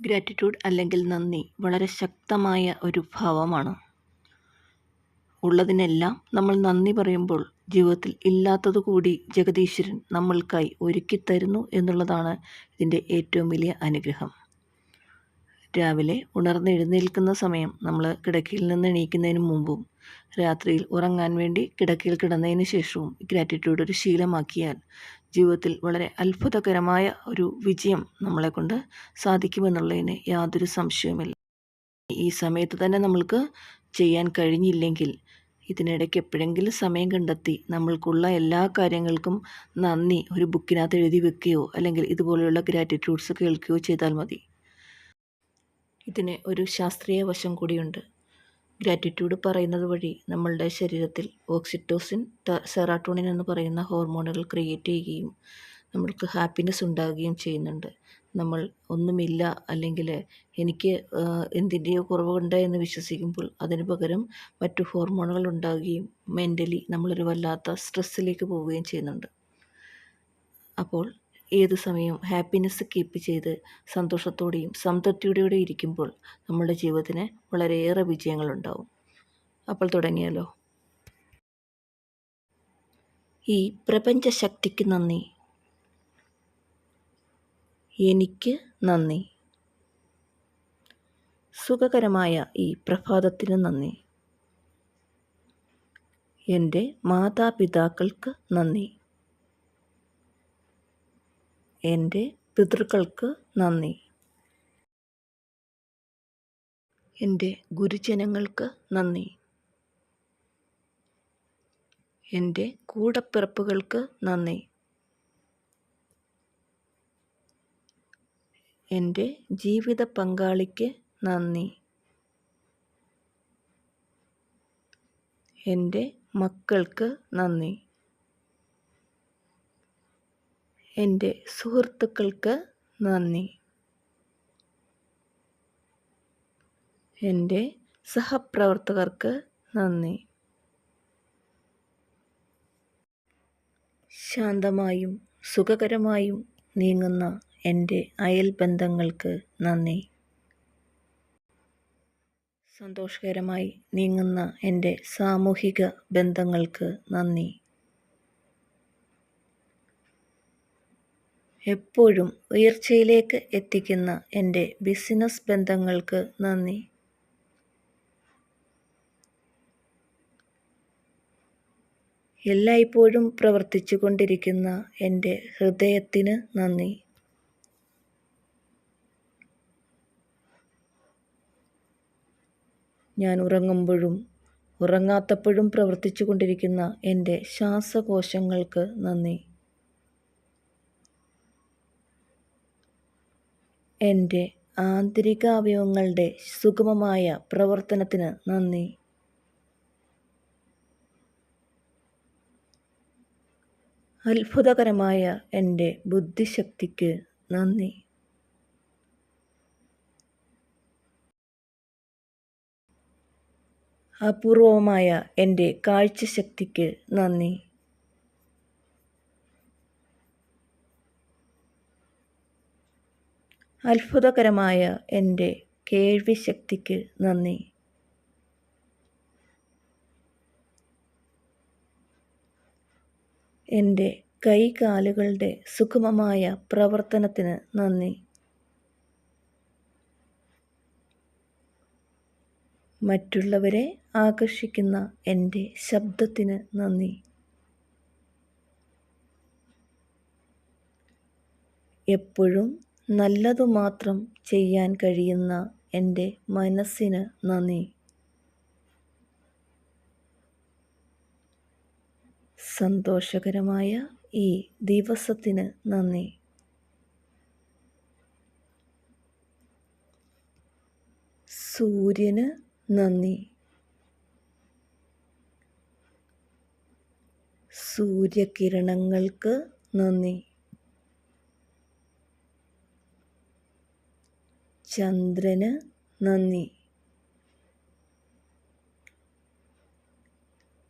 Gratitude അല്ലെങ്കിൽ നന്ദി വളരെ ശക്തമായ ഒരു ഭാവമാണ്. ഉള്ളതിനെല്ലാം നമ്മൾ നന്ദി പറയുമ്പോൾ ജീവിതത്തിൽ ഇല്ലാത്തതുകൂടി ജഗദീശ്വരൻ നമ്മൾക്കായി ഒരുക്കിത്തരുന്നു എന്നുള്ളതാണ് ഇതിന്റെ ഏറ്റവും വലിയ അനുഗ്രഹം. രാവിലെ ഉണർന്നെഴുന്നേൽക്കുന്ന സമയം നമ്മൾ കിടക്കയിൽ നിന്ന് എണീക്കുന്നതിന് മുമ്പും രാത്രിയിൽ ഉറങ്ങാൻ വേണ്ടി കിടക്കയിൽ കിടന്നതിന് ശേഷവും ഗ്രാറ്റിറ്റ്യൂഡ് ഒരു ശീലമാക്കിയാൽ ജീവിതത്തിൽ വളരെ അത്ഭുതകരമായ ഒരു വിജയം നമ്മളെ കൊണ്ട് സാധിക്കുമെന്നുള്ളതിന് യാതൊരു സംശയവുമില്ല. ഈ സമയത്ത് തന്നെ നമ്മൾക്ക് ചെയ്യാൻ കഴിഞ്ഞില്ലെങ്കിൽ ഇതിനിടയ്ക്ക് എപ്പോഴെങ്കിലും സമയം കണ്ടെത്തി നമ്മൾക്കുള്ള എല്ലാ കാര്യങ്ങൾക്കും നന്ദി ഒരു ബുക്കിനകത്ത് എഴുതി വെക്കുകയോ അല്ലെങ്കിൽ ഇതുപോലെയുള്ള ഗ്രാറ്റിറ്റ്യൂഡ്സ് കേൾക്കുകയോ ചെയ്താൽ മതി. ഇതിന് ഒരു ശാസ്ത്രീയ വശം കൂടിയുണ്ട്. ഗ്രാറ്റിറ്റ്യൂഡ് പറയുന്നത് വഴി നമ്മളുടെ ശരീരത്തിൽ ഓക്സിറ്റോസിൻ സെറാട്ടോണിൻ എന്ന് പറയുന്ന ഹോർമോണുകൾ ക്രിയേറ്റ് ചെയ്യുകയും നമ്മൾക്ക് ഹാപ്പിനെസ് ഉണ്ടാകുകയും ചെയ്യുന്നുണ്ട്. നമ്മൾ ഒന്നുമില്ല അല്ലെങ്കിൽ എനിക്ക് എന്തിന്റെയോ കുറവുണ്ട് എന്ന് വിശ്വസിക്കുമ്പോൾ അതിന് പകരം മറ്റു ഹോർമോണുകൾ ഉണ്ടാകുകയും മെന്റലി നമ്മളൊരു വല്ലാത്ത സ്ട്രെസ്സിലേക്ക് പോവുകയും ചെയ്യുന്നുണ്ട്. അപ്പോൾ ഏത് സമയവും ഹാപ്പിനെസ് കീപ്പ് ചെയ്ത് സന്തോഷത്തോടെയും സംതൃപ്തിയോടെയും ഇരിക്കുമ്പോൾ നമ്മുടെ ജീവിതത്തിന് വളരെയേറെ വിജയങ്ങളുണ്ടാവും. അപ്പോൾ തുടങ്ങിയാലോ? ഈ പ്രപഞ്ച ശക്തിക്ക് നന്ദി. എനിക്ക് നന്ദി. സുഖകരമായ ഈ പ്രഭാതത്തിന് നന്ദി. എന്റെ മാതാപിതാക്കൾക്ക് നന്ദി. എന്റെ പിതൃക്കൾക്ക് നന്ദി. എന്റെ ഗുരുജനങ്ങൾക്ക് നന്ദി. എന്റെ കൂടപ്പിറപ്പുകൾക്ക് നന്ദി. എന്റെ ജീവിത പങ്കാളിക്ക് നന്ദി. എന്റെ മക്കൾക്ക് നന്ദി. എന്റെ സുഹൃത്തുക്കൾക്ക് നന്ദി. എന്റെ സഹപ്രവർത്തകർക്ക് നന്ദി. ശാന്തമായും സുഖകരമായും നീങ്ങുന്ന എന്റെ അയൽബന്ധങ്ങൾക്ക് നന്ദി. സന്തോഷകരമായി നീങ്ങുന്ന എന്റെ സാമൂഹിക ബന്ധങ്ങൾക്ക് നന്ദി. എപ്പോഴും ഉയർച്ചയിലേക്ക് എത്തിക്കുന്ന എന്റെ ബിസിനസ് ബന്ധങ്ങൾക്ക് നന്ദി. എല്ലായ്പ്പോഴും പ്രവർത്തിച്ചു കൊണ്ടിരിക്കുന്ന എന്റെ ഹൃദയത്തിന് നന്ദി. ഞാൻ ഉറങ്ങുമ്പോഴും ഉറങ്ങാത്തപ്പോഴും പ്രവർത്തിച്ചു കൊണ്ടിരിക്കുന്ന എന്റെ ശ്വാസകോശങ്ങൾക്ക് നന്ദി. എന്റെ ആന്തരികാവയവങ്ങളുടെ സുഗമമായ പ്രവർത്തനത്തിന് നന്ദി. അത്ഭുതകരമായ എന്റെ ബുദ്ധിശക്തിക്ക് നന്ദി. അപൂർവമായ എന്റെ കാഴ്ചശക്തിക്ക് നന്ദി. അത്ഭുതകരമായ എന്റെ കേൾവിശക്തിക്ക് നന്ദി. എന്റെ കൈകാലുകളുടെ സുഗമമായ പ്രവർത്തനത്തിന് നന്ദി. മറ്റുള്ളവരെ ആകർഷിക്കുന്ന എന്റെ ശബ്ദത്തിന് നന്ദി. എപ്പോഴും നല്ലതു മാത്രം ചെയ്യാൻ കഴിയുന്ന എന്റെ മനസ്സിന് നന്ദി. സന്തോഷകരമായ ഈ ദിവസത്തിന് നന്ദി. സൂര്യന് നന്ദി. സൂര്യകിരണങ്ങൾക്ക് നന്ദി. ചന്ദ്രന് നന്ദി.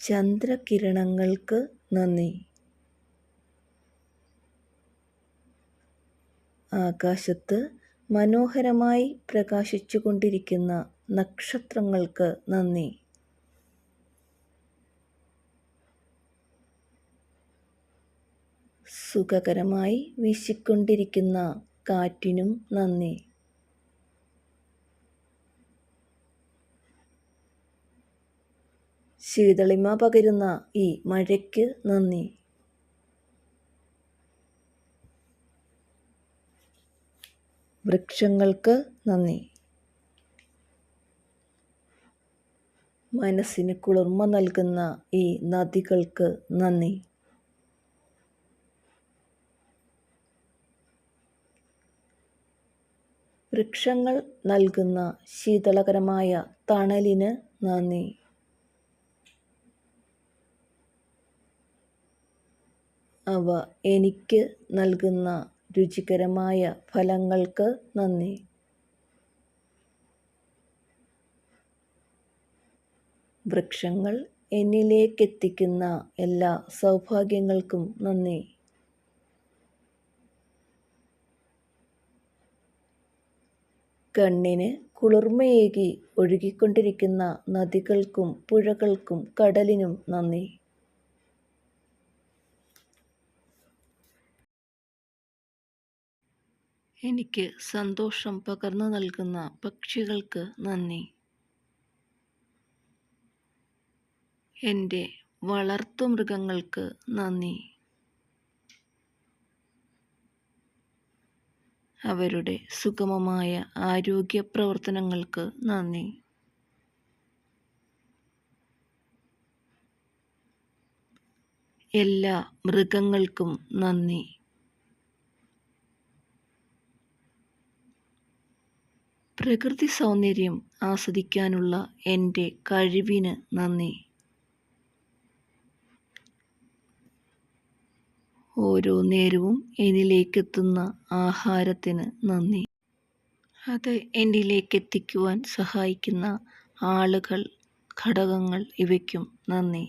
ചന്ദ്രകിരണങ്ങൾക്ക് നന്ദി. ആകാശത്ത് മനോഹരമായി പ്രകാശിച്ചുകൊണ്ടിരിക്കുന്ന നക്ഷത്രങ്ങൾക്ക് നന്ദി. സുഖകരമായി വീശിക്കൊണ്ടിരിക്കുന്ന കാറ്റിനും നന്ദി. ശീതളിമ പകരുന്ന ഈ മഴയ്ക്ക് നന്ദി. വൃക്ഷങ്ങൾക്ക് നന്ദി. മനസ്സിന് കുളിർമ നൽകുന്ന ഈ നദികൾക്ക് നന്ദി. വൃക്ഷങ്ങൾ നൽകുന്ന ശീതളകരമായ തണലിന് നന്ദി. അവ എനിക്ക് നൽകുന്ന രുചികരമായ ഫലങ്ങൾക്ക് നന്ദി. വൃക്ഷങ്ങൾ എന്നിലേക്കെത്തിക്കുന്ന എല്ലാ സൗഭാഗ്യങ്ങൾക്കും നന്ദി. കണ്ണിന് കുളിർമയേകി ഒഴുകിക്കൊണ്ടിരിക്കുന്ന നദികൾക്കും പുഴകൾക്കും കടലിനും നന്ദി. എനിക്ക് സന്തോഷം പകർന്നു നൽകുന്ന പക്ഷികൾക്ക് നന്ദി. എന്റെ വളർത്തുമൃഗങ്ങൾക്ക് നന്ദി. അവരുടെ സുഗമമായ ആരോഗ്യ പ്രവർത്തനങ്ങൾക്ക് നന്ദി. എല്ലാ മൃഗങ്ങൾക്കും നന്ദി. പ്രകൃതി സൗന്ദര്യം ആസ്വദിക്കാനുള്ള എന്റെ കഴിവിന് നന്ദി. ഓരോ നേരവും എന്നിലേക്കെത്തുന്ന ആഹാരത്തിന് നന്ദി. അത് എന്നിലേക്കെത്തിക്കുവാൻ സഹായിക്കുന്ന ആളുകൾ ഘടകങ്ങൾ ഇവയ്ക്കും നന്ദി.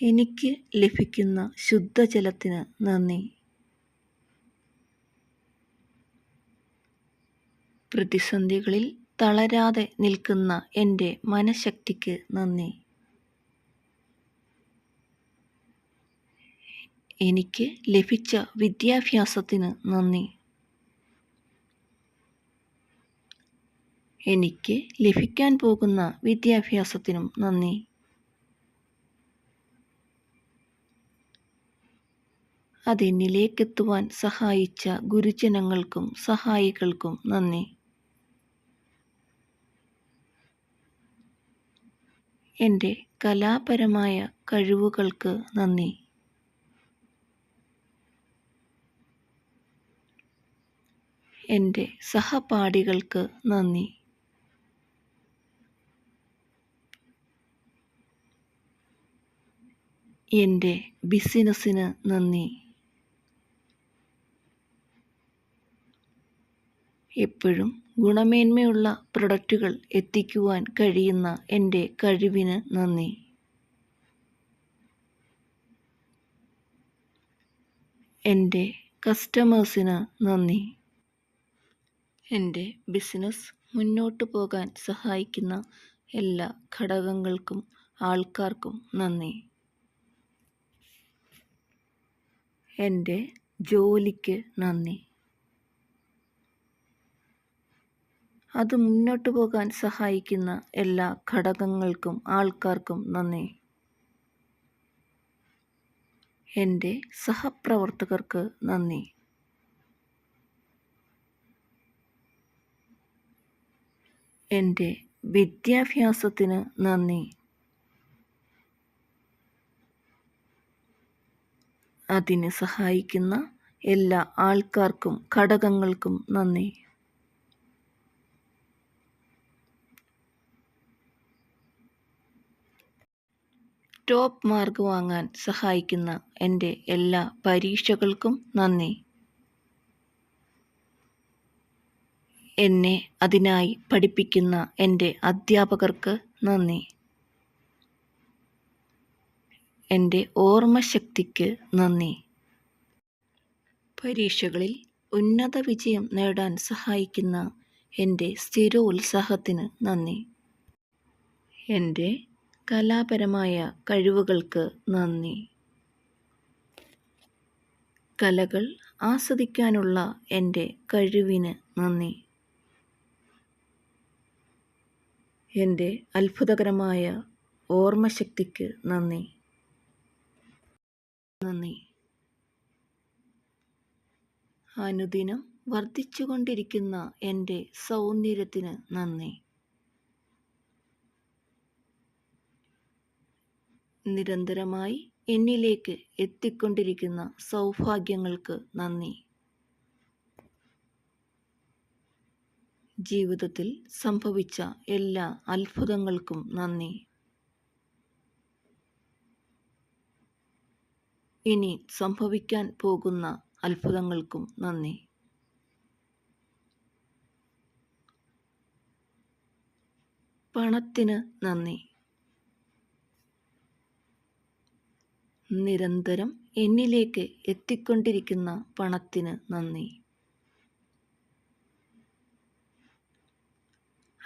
എനിക്ക് ലഭിക്കുന്ന ശുദ്ധജലത്തിന് നന്ദി. പ്രതിസന്ധികളിൽ തളരാതെ നിൽക്കുന്ന എന്റെ മനഃശക്തിക്ക് നന്ദി. എനിക്ക് ലഭിച്ച വിദ്യാഭ്യാസത്തിന് നന്ദി. എനിക്ക് ലഭിക്കാൻ പോകുന്ന വിദ്യാഭ്യാസത്തിനും നന്ദി. അതെന്നിലേക്കെത്തുവാൻ സഹായിച്ച ഗുരുജനങ്ങൾക്കും സഹായികൾക്കും നന്ദി. എന്റെ കലാപരമായ കഴിവുകൾക്ക് നന്ദി. എന്റെ സഹപാഠികൾക്ക് നന്ദി. എന്റെ ബിസിനസ്സിന് നന്ദി. എപ്പോഴും ഗുണമേന്മയുള്ള പ്രൊഡക്റ്റുകൾ എത്തിക്കുവാൻ കഴിയുന്ന എന്റെ കഴിവിന് നന്ദി. എന്റെ കസ്റ്റമേഴ്സിന് നന്ദി. എന്റെ ബിസിനസ് മുന്നോട്ട് പോകാൻ സഹായിക്കുന്ന എല്ലാ ഘടകങ്ങൾക്കും ആൾക്കാർക്കും നന്ദി. എന്റെ ജോലിക്ക് നന്ദി. അത് മുന്നോട്ട് പോകാൻ സഹായിക്കുന്ന എല്ലാ ഘടകങ്ങൾക്കും ആൾക്കാർക്കും നന്ദി. എന്റെ സഹപ്രവർത്തകർക്ക് നന്ദി. എന്റെ വിദ്യാഭ്യാസത്തിന് നന്ദി. അതിന് സഹായിക്കുന്ന എല്ലാ ആൾക്കാർക്കും ഘടകങ്ങൾക്കും നന്ദി. ടോപ്പ് മാർക്ക് വാങ്ങാൻ സഹായിക്കുന്ന എന്റെ എല്ലാ പരീക്ഷകൾക്കും നന്ദി. എന്നെ അതിനായി പഠിപ്പിക്കുന്ന എന്റെ അധ്യാപകർക്ക് നന്ദി. എന്റെ ഓർമ്മശക്തിക്ക് നന്ദി. പരീക്ഷകളിൽ ഉന്നത വിജയം നേടാൻ സഹായിക്കുന്ന എന്റെ സ്ഥിരോത്സാഹത്തിന് നന്ദി. എന്റെ കലാപരമായ കഴിവുകൾക്ക് നന്ദി. കലകൾ ആസ്വദിക്കാനുള്ള എന്റെ കഴിവിന് നന്ദി. എന്റെ അത്ഭുതകരമായ ഓർമ്മശക്തിക്ക് നന്ദി. നന്ദി. അനുദിനം വർദ്ധിച്ചുകൊണ്ടിരിക്കുന്ന എന്റെ സൗന്ദര്യത്തിന് നന്ദി. നിരന്തരമായി എന്നിലേക്ക് എത്തിക്കൊണ്ടിരിക്കുന്ന സൗഭാഗ്യങ്ങൾക്ക് നന്ദി. ജീവിതത്തിൽ സംഭവിച്ച എല്ലാ അത്ഭുതങ്ങൾക്കും നന്ദി. ഇനി സംഭവിക്കാൻ പോകുന്ന അത്ഭുതങ്ങൾക്കും നന്ദി. പണത്തിന് നന്ദി. നിരന്തരം എന്നിലേക്ക് എത്തിക്കൊണ്ടിരിക്കുന്ന പണത്തിന് നന്ദി.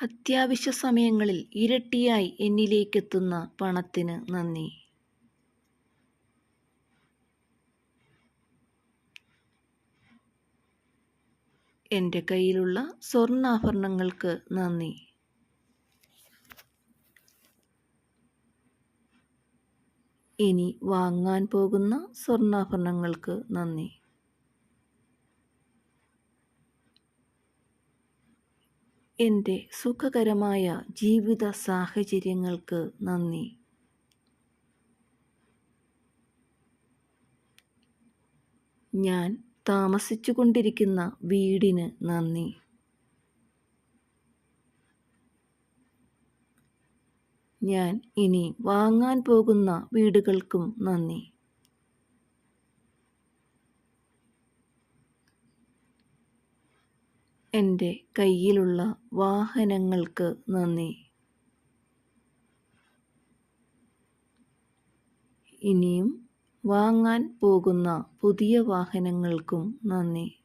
അത്യാവശ്യ സമയങ്ങളിൽ ഇരട്ടിയായി എന്നിലേക്കെത്തുന്ന പണത്തിന് നന്ദി. എന്റെ കയ്യിലുള്ള സ്വർണാഭരണങ്ങൾക്ക് നന്ദി. ഇനി വാങ്ങാൻ പോകുന്ന സ്വർണാഭരണങ്ങൾക്ക് നന്ദി. എന്റെ സുഖകരമായ ജീവിത സാഹചര്യങ്ങൾക്ക് നന്ദി. ഞാൻ താമസിച്ചുകൊണ്ടിരിക്കുന്ന വീടിന് നന്ദി. ഞാൻ ഇനി വാങ്ങാൻ പോകുന്ന വീടുകൾക്കും നന്ദി. എന്റെ കയ്യിലുള്ള വാഹനങ്ങൾക്ക് നന്ദി. ഇനിയും വാങ്ങാൻ പോകുന്ന പുതിയ വാഹനങ്ങൾക്കും നന്ദി.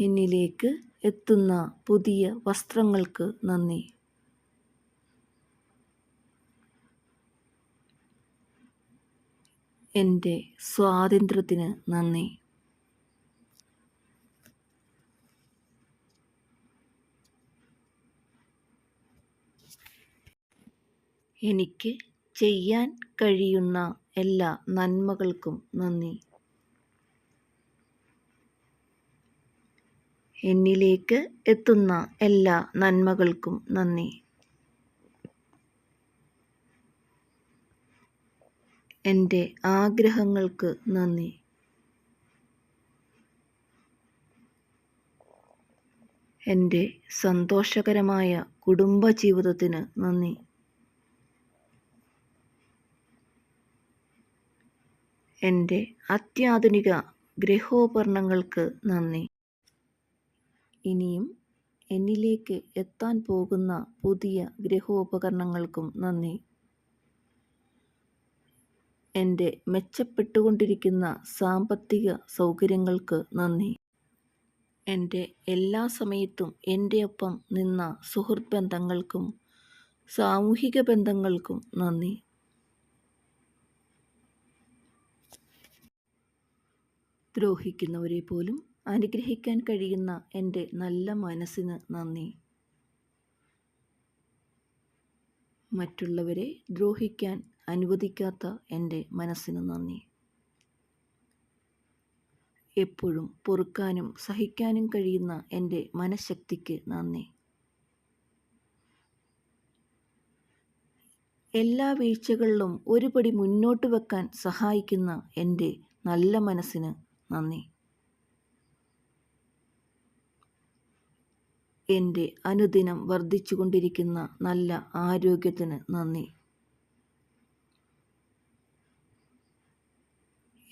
എന്നിലേക്ക് എത്തുന്ന പുതിയ വസ്ത്രങ്ങൾക്ക് നന്ദി. എന്റെ സ്വാതന്ത്ര്യത്തിന് നന്ദി. എനിക്ക് ചെയ്യാൻ കഴിയുന്ന എല്ലാ നന്മകൾക്കും നന്ദി. എന്നിലേക്ക് എത്തുന്ന എല്ലാ നന്മകൾക്കും നന്ദി. എന്റെ ആഗ്രഹങ്ങൾക്ക് നന്ദി. എന്റെ സന്തോഷകരമായ കുടുംബജീവിതത്തിന് നന്ദി. എന്റെ അത്യാധുനിക ഗൃഹോപകരണങ്ങൾക്ക് നന്ദി. ഇനിയും എന്നിലേക്ക് എത്താൻ പോകുന്ന പുതിയ ഗ്രഹോപകരണങ്ങൾക്കും നന്ദി. എന്റെ മെച്ചപ്പെട്ടുകൊണ്ടിരിക്കുന്ന സാമ്പത്തിക സൗകര്യങ്ങൾക്ക് നന്ദി. എന്റെ എല്ലാ സമയത്തും എന്റെ ഒപ്പം നിന്ന സുഹൃത്ത് ബന്ധങ്ങൾക്കും സാമൂഹിക ബന്ധങ്ങൾക്കും നന്ദി. ദ്രോഹിക്കുന്നവരെ പോലും അനുഗ്രഹിക്കാൻ കഴിയുന്ന എന്റെ നല്ല മനസ്സിന് നന്ദി. മറ്റുള്ളവരെ ദ്രോഹിക്കാൻ അനുവദിക്കാത്ത എന്റെ മനസ്സിന് നന്ദി. എപ്പോഴും പൊറുക്കാനും സഹിക്കാനും കഴിയുന്ന എന്റെ മനഃശക്തിക്ക് നന്ദി. എല്ലാ വീഴ്ചകളിലും ഒരുപടി മുന്നോട്ട് വെക്കാൻ സഹായിക്കുന്ന എന്റെ നല്ല മനസ്സിന് നന്ദി. എന്റെ അനുദിനം വർദ്ധിച്ചുകൊണ്ടിരിക്കുന്ന നല്ല ആരോഗ്യത്തിന് നന്ദി.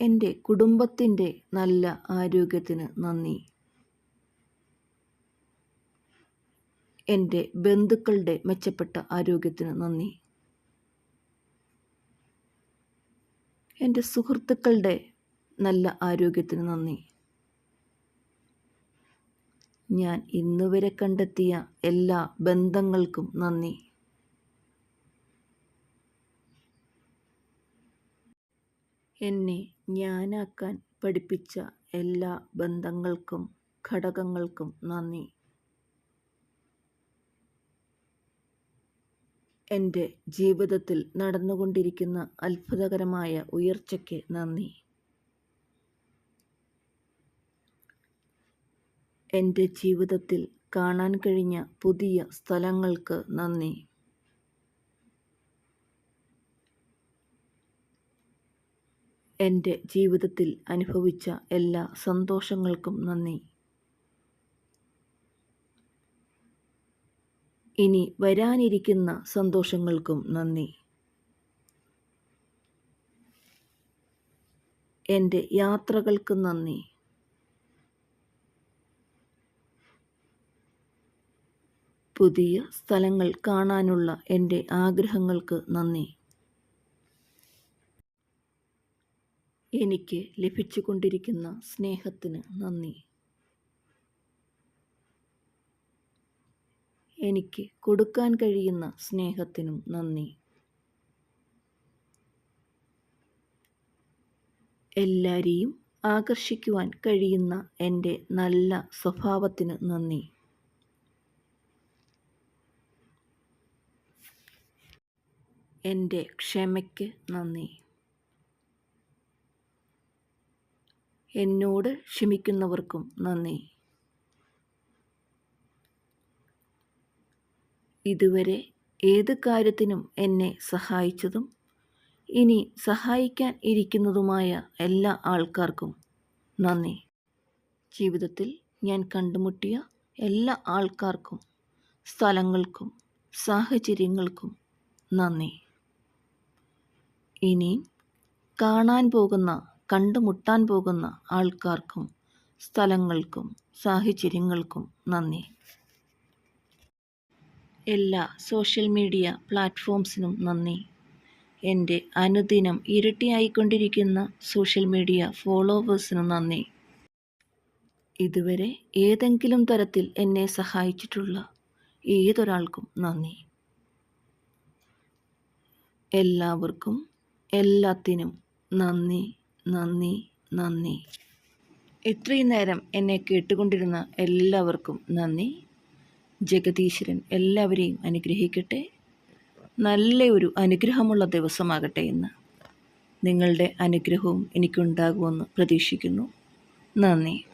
എന്റെ കുടുംബത്തിന്റെ നല്ല ആരോഗ്യത്തിന് നന്ദി. എന്റെ ബന്ധുക്കളുടെ മെച്ചപ്പെട്ട ആരോഗ്യത്തിന് നന്ദി. എന്റെ സുഹൃത്തുക്കളുടെ നല്ല ആരോഗ്യത്തിന് നന്ദി. ഞാൻ ഇന്നുവരെ കണ്ടെത്തിയ എല്ലാ ബന്ധങ്ങൾക്കും നന്ദി. എന്നെ ഞാനാക്കാൻ പഠിപ്പിച്ച എല്ലാ ബന്ധങ്ങൾക്കും ഘടകങ്ങൾക്കും നന്ദി. എന്റെ ജീവിതത്തിൽ നടന്നുകൊണ്ടിരിക്കുന്ന അത്ഭുതകരമായ ഉയർച്ചയ്ക്ക് നന്ദി. എന്റെ ജീവിതത്തിൽ കാണാൻ കഴിഞ്ഞ പുതിയ സ്ഥലങ്ങൾക്ക് നന്ദി. എന്റെ ജീവിതത്തിൽ അനുഭവിച്ച എല്ലാ സന്തോഷങ്ങൾക്കും നന്ദി. ഇനി വരാനിരിക്കുന്ന സന്തോഷങ്ങൾക്കും നന്ദി. എന്റെ യാത്രകൾക്ക് നന്ദി. പുതിയ സ്ഥലങ്ങൾ കാണാനുള്ള എന്റെ ആഗ്രഹങ്ങൾക്ക് നന്ദി. എനിക്ക് ലഭിച്ചുകൊണ്ടിരിക്കുന്ന സ്നേഹത്തിന് നന്ദി. എനിക്ക് കൊടുക്കാൻ കഴിയുന്ന സ്നേഹത്തിനും നന്ദി. എല്ലാരെയും ആകർഷിക്കുവാൻ കഴിയുന്ന എന്റെ നല്ല സ്വഭാവത്തിന് നന്ദി. എന്റെ ക്ഷമയ്ക്ക് നന്ദി. എന്നോട് ക്ഷമിക്കുന്നവർക്കും നന്ദി. ഇതുവരെ ഏത് കാര്യത്തിനും എന്നെ സഹായിച്ചതും ഇനി സഹായിക്കാൻ ഇരിക്കുന്നതുമായ എല്ലാ ആൾക്കാർക്കും നന്ദി. ജീവിതത്തിൽ ഞാൻ കണ്ടുമുട്ടിയ എല്ലാ ആൾക്കാർക്കും സ്ഥലങ്ങൾക്കും സാഹചര്യങ്ങൾക്കും നന്ദി. ഇനി കാണാൻ പോകുന്ന കണ്ടുമുട്ടാൻ പോകുന്ന ആൾക്കാർക്കും സ്ഥലങ്ങൾക്കും സാഹചര്യങ്ങൾക്കും നന്ദി. എല്ലാ സോഷ്യൽ മീഡിയ പ്ലാറ്റ്ഫോംസിനും നന്ദി. എന്റെ അനുദിനം ഇരട്ടിയായിക്കൊണ്ടിരിക്കുന്ന സോഷ്യൽ മീഡിയ ഫോളോവേഴ്സിനും നന്ദി. ഇതുവരെ ഏതെങ്കിലും തരത്തിൽ എന്നെ സഹായിച്ചിട്ടുള്ള ഏതൊരാൾക്കും നന്ദി. എല്ലാവർക്കും എല്ലാത്തിനും നന്ദി നന്ദി നന്ദി. ഇത്രയും നേരം എന്നെ കേട്ടുകൊണ്ടിരുന്ന എല്ലാവർക്കും നന്ദി. ജഗതീശ്വരൻ എല്ലാവരെയും അനുഗ്രഹിക്കട്ടെ. നല്ലൊരു അനുഗ്രഹമുള്ള ദിവസമാകട്ടെ എന്ന് നിങ്ങളുടെ അനുഗ്രഹവും എനിക്കുണ്ടാകുമെന്ന് പ്രതീക്ഷിക്കുന്നു. നന്ദി.